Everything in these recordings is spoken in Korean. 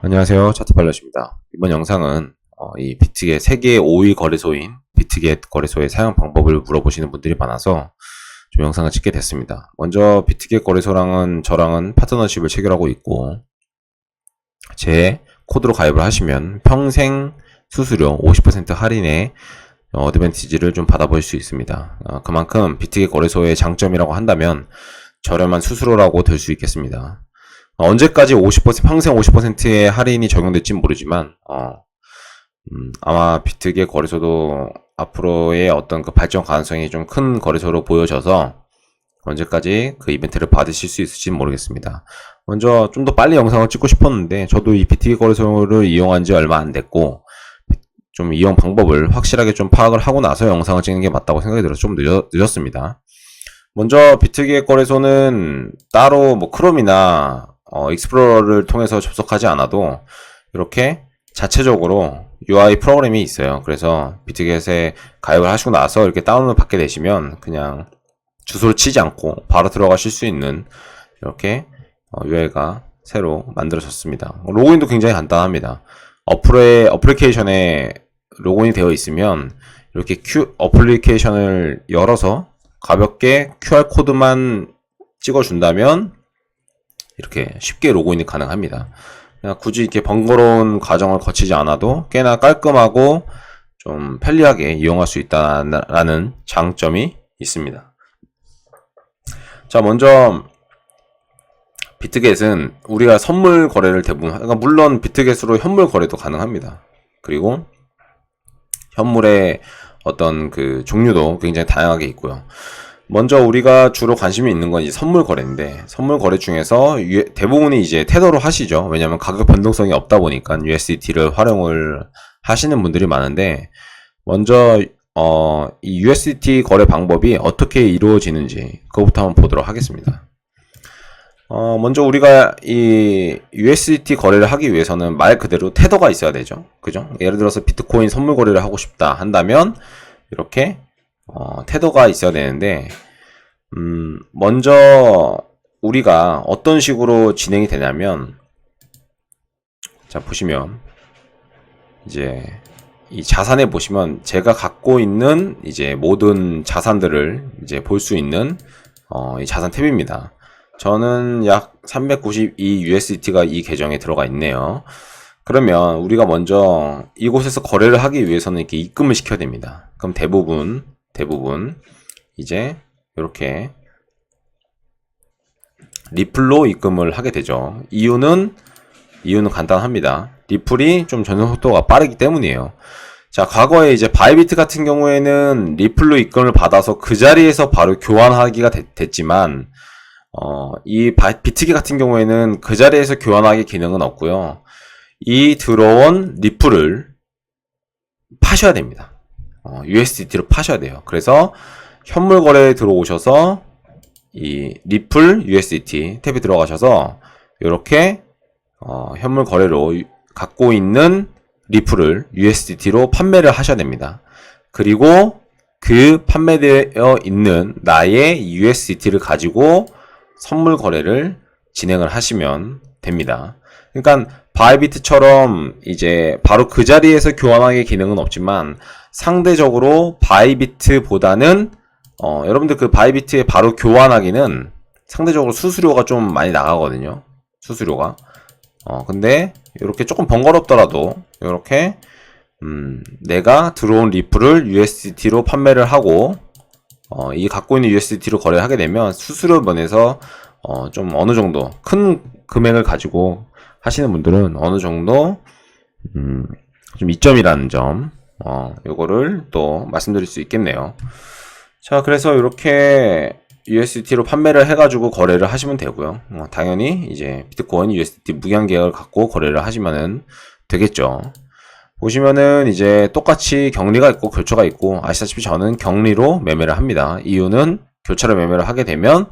안녕하세요. 차트팔렛입니다. 이번 영상은 어, 이 비트겟 세계 5위 거래소인 비트겟 거래소의 사용 방법을 물어보시는 분들이 많아서 좀 영상을 찍게 됐습니다. 먼저 비트겟 거래소랑은 저랑은 파트너십을 체결하고 있고 제 코드로 가입을 하시면 평생 수수료 50% 할인의 어, 어드밴티지를 좀 받아볼 수 있습니다. 어, 그만큼 비트겟 거래소의 장점이라고 한다면 저렴한 수수료라고 될 수 있겠습니다. 어, 언제까지 50% 평생 50%의 할인이 적용될지 모르지만 어, 음, 아마 비트겟 거래소도 앞으로의 어떤 그 발전 가능성이 좀 큰 거래소로 보여져서 언제까지 그 이벤트를 받으실 수 있을지 모르겠습니다. 먼저 좀 더 빨리 영상을 찍고 싶었는데 저도 이 비트겟 거래소를 이용한 지 얼마 안 됐고 좀 이용 방법을 확실하게 좀 파악을 하고 나서 영상을 찍는 게 맞다고 생각이 들어서 좀 늦었, 늦었습니다. 먼저 비트겟 거래소는 따로 뭐 크롬이나 어, 익스플로러를 통해서 접속하지 않아도 이렇게 자체적으로 UI 프로그램이 있어요. 그래서 비트겟에 가입을 하시고 나서 이렇게 다운로드 받게 되시면 그냥 주소를 치지 않고 바로 들어가실 수 있는 이렇게 어, UI가 새로 만들어졌습니다. 로그인도 굉장히 간단합니다. 어플에 어플리케이션에 로그인이 되어 있으면 이렇게 Q 어플리케이션을 열어서 가볍게 QR 코드만 찍어준다면 이렇게 쉽게 로그인이 가능합니다. 굳이 이렇게 번거로운 과정을 거치지 않아도 꽤나 깔끔하고 좀 편리하게 이용할 수 있다라는 장점이 있습니다. 자, 먼저 비트겟은 우리가 선물 거래를 대부분, 그러니까 물론 비트겟으로 현물 거래도 가능합니다. 그리고 현물의 어떤 그 종류도 굉장히 다양하게 있고요. 먼저 우리가 주로 관심이 있는 건 이 선물 거래인데 선물 거래 중에서 유- 대부분이 이제 테더로 하시죠. 왜냐하면 가격 변동성이 없다 보니까 USDT를 활용을 하시는 분들이 많은데 먼저 어, 이 USDT 거래 방법이 어떻게 이루어지는지 그것부터 한번 보도록 하겠습니다. 어, 먼저 우리가 이 USDT 거래를 하기 위해서는 말 그대로 테더가 있어야 되죠. 그죠? 예를 들어서 비트코인 선물 거래를 하고 싶다 한다면 이렇게 어, 태도가 있어야 되는데, 음, 먼저 우리가 어떤 식으로 진행이 되냐면, 자, 보시면, 이제, 이 자산에 보시면 제가 갖고 있는 이제 모든 자산들을 이제 볼 수 있는, 어, 이 자산 탭입니다. 저는 약 392 USDT가 이 계정에 들어가 있네요. 그러면 우리가 먼저 이곳에서 거래를 하기 위해서는 이렇게 입금을 시켜야 됩니다. 그럼 대부분 대부분 이제 이렇게 리플로 입금을 하게 되죠. 이유는 이유는 간단합니다. 리플이 좀 전송 속도가 빠르기 때문이에요. 자, 과거에 이제 바이비트 같은 경우에는 리플로 입금을 받아서 그 자리에서 바로 교환하기가 됐, 지만 어, 이 바, 비트기 같은 경우에는 그 자리에서 교환하기 기능은 없고요. 이 들어온 리플을 파셔야 됩니다. 어, USDT로 파셔야 돼요. 그래서 현물 거래에 들어오셔서 이 리플 USDT 탭에 들어가셔서 이렇게 어, 현물 거래로 유- 갖고 있는 리플을 USDT로 판매를 하셔야 됩니다. 그리고 그 판매되어 있는 나의 USDT를 가지고 선물 거래를 진행을 하시면 됩니다. 그러니까 바이비트처럼 이제 바로 그 자리에서 교환하기 기능은 없지만 상대적으로 바이비트보다는 어, 여러분들 그 바이비트에 바로 교환하기는 상대적으로 수수료가 좀 많이 나가거든요. 수수료가. 어, 근데 이렇게 조금 번거롭더라도 이렇게 음, 내가 들어온 리플을 USDT로 판매를 하고 어, 이 갖고 있는 USDT로 거래를 하게 되면 수수료 면에서 어, 좀 어느 정도 큰 금액을 가지고 하시는 분들은 어느 정도 음, 좀 이점이라는 점, 어, 요거를 또 말씀드릴 수 있겠네요. 자, 그래서 이렇게 USDT로 판매를 해가지고 거래를 하시면 되고요. 어, 당연히 이제 비트코인 USDT 무기한 계약을 갖고 거래를 하시면은 되겠죠. 보시면은 이제 똑같이 격리가 있고 교차가 있고 아시다시피 저는 격리로 매매를 합니다. 이유는 교차로 매매를 하게 되면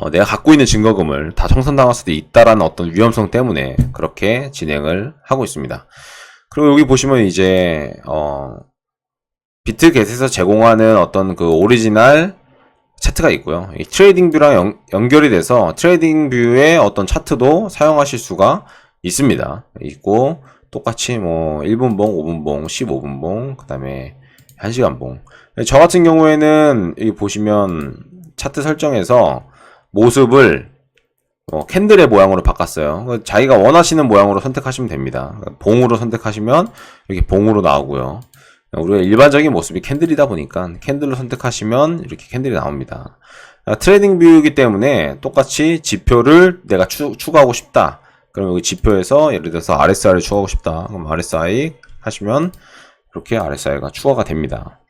어, 내가 갖고 있는 증거금을 다 청산당할 수도 있다라는 어떤 위험성 때문에 그렇게 진행을 하고 있습니다. 그리고 여기 보시면 이제 어, 비트겟에서 제공하는 어떤 그 오리지널 차트가 있고요. 이 트레이딩 뷰랑 연, 연결이 돼서 트레이딩 뷰의 어떤 차트도 사용하실 수가 있습니다. 있고 똑같이 뭐 1분 봉, 5분 봉, 15분 봉, 그 다음에 1시간 봉. 저 같은 경우에는 여기 보시면 차트 설정에서 모습을 어, 캔들의 모양으로 바꿨어요. 자기가 원하시는 모양으로 선택하시면 됩니다. 봉으로 선택하시면 이렇게 봉으로 나오고요. 우리가 일반적인 모습이 캔들이다 보니까 캔들로 선택하시면 이렇게 캔들이 나옵니다. 아, 트레이딩 뷰이기 때문에 똑같이 지표를 내가 추, 추가하고 싶다. 그럼 여기 지표에서 예를 들어서 RSI를 추가하고 싶다. 그럼 RSI 하시면 이렇게 RSI가 추가가 됩니다.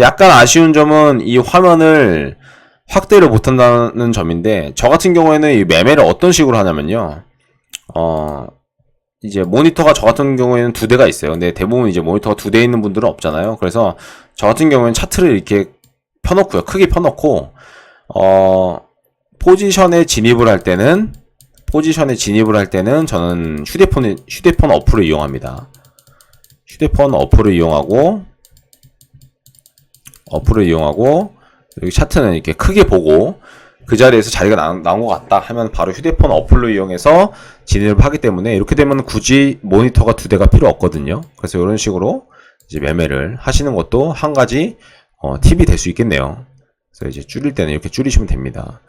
약간 아쉬운 점은 이 화면을 확대를 못한다는 점인데 저 같은 경우에는 이 매매를 어떤 식으로 하냐면요. 어 이제 모니터가 저 같은 경우에는 두 대가 있어요. 근데 대부분 이제 모니터가 두 대 있는 분들은 없잖아요. 그래서 저 같은 경우에는 차트를 이렇게 펴놓고요. 크게 펴놓고 어 포지션에 진입을 할 때는 포지션에 진입을 할 때는 저는 휴대폰에 휴대폰 어플을 이용합니다. 휴대폰 어플을 이용하고 어플을 이용하고 여기 차트는 이렇게 크게 보고 그 자리에서 자리가 나, 나온 것 같다 하면 바로 휴대폰 어플로 이용해서 진입을 하기 때문에 이렇게 되면 굳이 모니터가 두 대가 필요 없거든요. 그래서 이런 식으로 이제 매매를 하시는 것도 한 가지 어, 팁이 될 수 있겠네요. 그래서 이제 줄일 때는 이렇게 줄이시면 됩니다.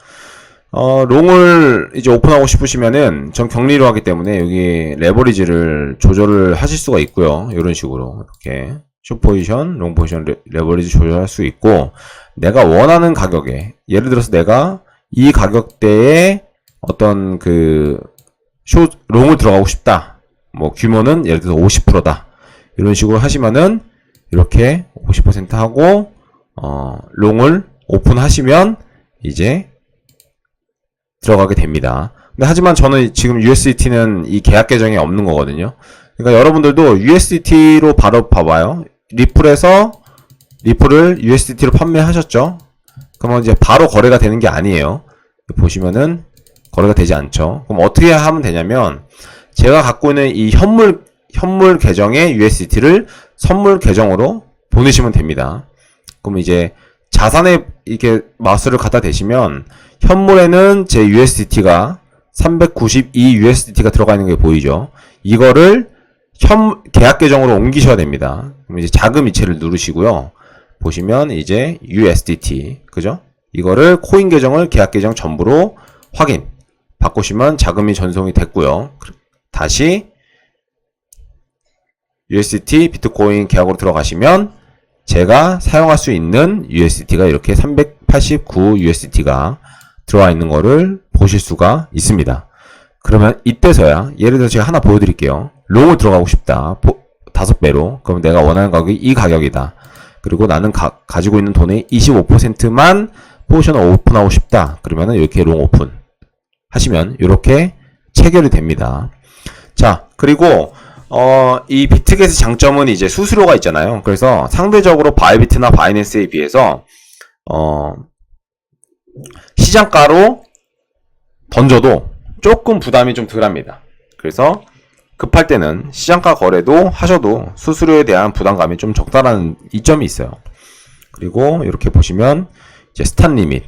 어, 롱을 이제 오픈하고 싶으시면은 전 격리로 하기 때문에 여기 레버리지를 조절을 하실 수가 있고요. 이런 식으로 이렇게 숏 포지션, 롱 포지션 레, 레버리지 조절할 수 있고 내가 원하는 가격에 예를 들어서 내가 이 가격대에 어떤 그 숏, 롱을 들어가고 싶다. 뭐 규모는 예를 들어서 50%다. 이런 식으로 하시면은 이렇게 50% 하고 어, 롱을 오픈하시면 이제 들어가게 됩니다. 근데 하지만 저는 지금 USDT는 이 계약 계정에 없는 거거든요. 그러니까 여러분들도 USDT로 바로 봐봐요. 리플에서 리플을 USDT로 판매하셨죠? 그러면 이제 바로 거래가 되는 게 아니에요. 보시면은 거래가 되지 않죠. 그럼 어떻게 하면 되냐면 제가 갖고 있는 이 현물 현물 계정의 USDT를 선물 계정으로 보내시면 됩니다. 그럼 이제 자산에 이렇게 마우스를 갖다 대시면 현물에는 제 USDT가 392 USDT가 들어가 있는 게 보이죠. 이거를 현 계약 계정으로 옮기셔야 됩니다. 그럼 이제 자금 이체를 누르시고요. 보시면 이제 USDT 그죠? 이거를 코인 계정을 계약 계정 전부로 확인 바꾸시면 자금이 전송이 됐고요. 다시 USDT 비트코인 계약으로 들어가시면 제가 사용할 수 있는 USDT가 이렇게 389 USDT가 들어와 있는 거를 보실 수가 있습니다. 그러면 이때서야 예를 들어 제가 하나 보여드릴게요. 롱을 들어가고 싶다. 다섯 배로. 그럼 내가 원하는 가격이 이 가격이다. 그리고 나는 가, 지고 있는 돈의 25%만 포지션을 오픈하고 싶다. 그러면은 이렇게 롱 오픈 하시면 이렇게 체결이 됩니다. 자, 그리고 어, 이 비트겟의 장점은 이제 수수료가 있잖아요. 그래서 상대적으로 바이비트나 바이낸스에 비해서 어, 시장가로 던져도 조금 부담이 좀 덜합니다. 그래서 급할 때는 시장가 거래도 하셔도 수수료에 대한 부담감이 좀 적다라는 이점이 있어요. 그리고 이렇게 보시면 이제 스탄 리밋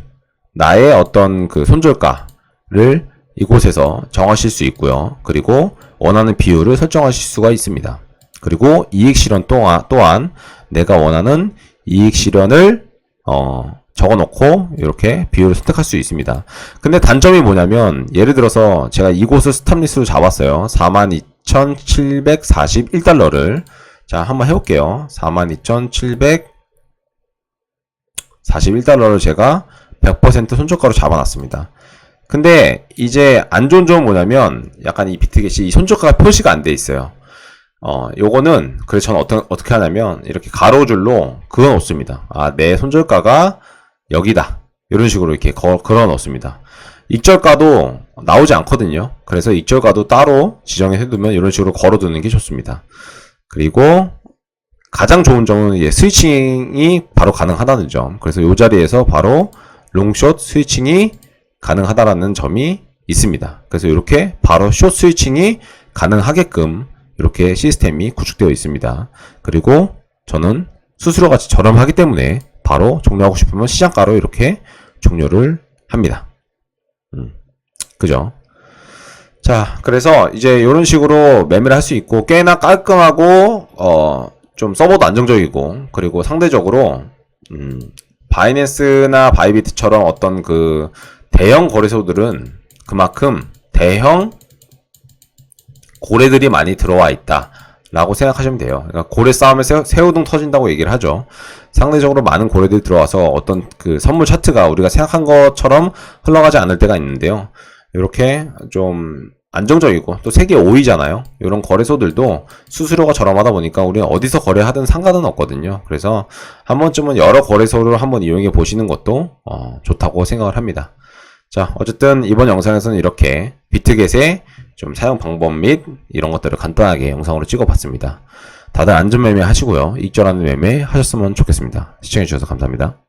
나의 어떤 그 손절가를 이곳에서 정하실 수 있고요. 그리고 원하는 비율을 설정하실 수가 있습니다. 그리고 이익 실현 또한, 또한 내가 원하는 이익 실현을 어, 적어놓고 이렇게 비율을 선택할 수 있습니다. 근데 단점이 뭐냐면 예를 들어서 제가 이곳을 스탑리스로 잡았어요. 42,741달러를 자 한번 해볼게요. 42,741달러를 제가 100% 손절가로 잡아놨습니다. 근데 이제 안 좋은 점은 뭐냐면 약간 이 비트겟이 이 손절가가 표시가 안 돼 있어요. 어, 요거는 그래서 저는 어떤 어떻게 하냐면 이렇게 가로줄로 그어 놓습니다. 아, 내 손절가가 여기다. 이런 식으로 이렇게 거, 걸어 놓습니다. 익절가도 나오지 않거든요. 그래서 익절가도 따로 지정해 두면 이런 식으로 걸어 두는 게 좋습니다. 그리고 가장 좋은 점은 이제 스위칭이 바로 가능하다는 점. 그래서 이 자리에서 바로 롱숏 스위칭이 가능하다라는 점이 있습니다. 그래서 이렇게 바로 숏 스위칭이 가능하게끔 이렇게 시스템이 구축되어 있습니다. 그리고 저는 수수료가 저렴하기 때문에 바로 종료하고 싶으면 시장가로 이렇게 종료를 합니다. 음, 그죠? 자, 그래서 이제 이런 식으로 매매를 할 수 있고 꽤나 깔끔하고 어, 좀 서버도 안정적이고 그리고 상대적으로 음, 바이낸스나 바이비트처럼 어떤 그 대형 거래소들은 그만큼 대형 고래들이 많이 들어와 있다. 라고 생각하시면 돼요. 그러니까 고래 싸움에 새, 새우등 터진다고 얘기를 하죠. 상대적으로 많은 고래들이 들어와서 어떤 그 선물 차트가 우리가 생각한 것처럼 흘러가지 않을 때가 있는데요. 이렇게 좀 안정적이고 또 세계 5위잖아요. 이런 거래소들도 수수료가 저렴하다 보니까 우리는 어디서 거래하든 상관은 없거든요. 그래서 한 번쯤은 여러 거래소를 한번 이용해 보시는 것도 어, 좋다고 생각을 합니다. 자, 어쨌든 이번 영상에서는 이렇게 비트겟의 좀 사용 방법 및 이런 것들을 간단하게 영상으로 찍어봤습니다. 다들 안전매매 하시고요. 익절하는 매매 하셨으면 좋겠습니다. 시청해주셔서 감사합니다.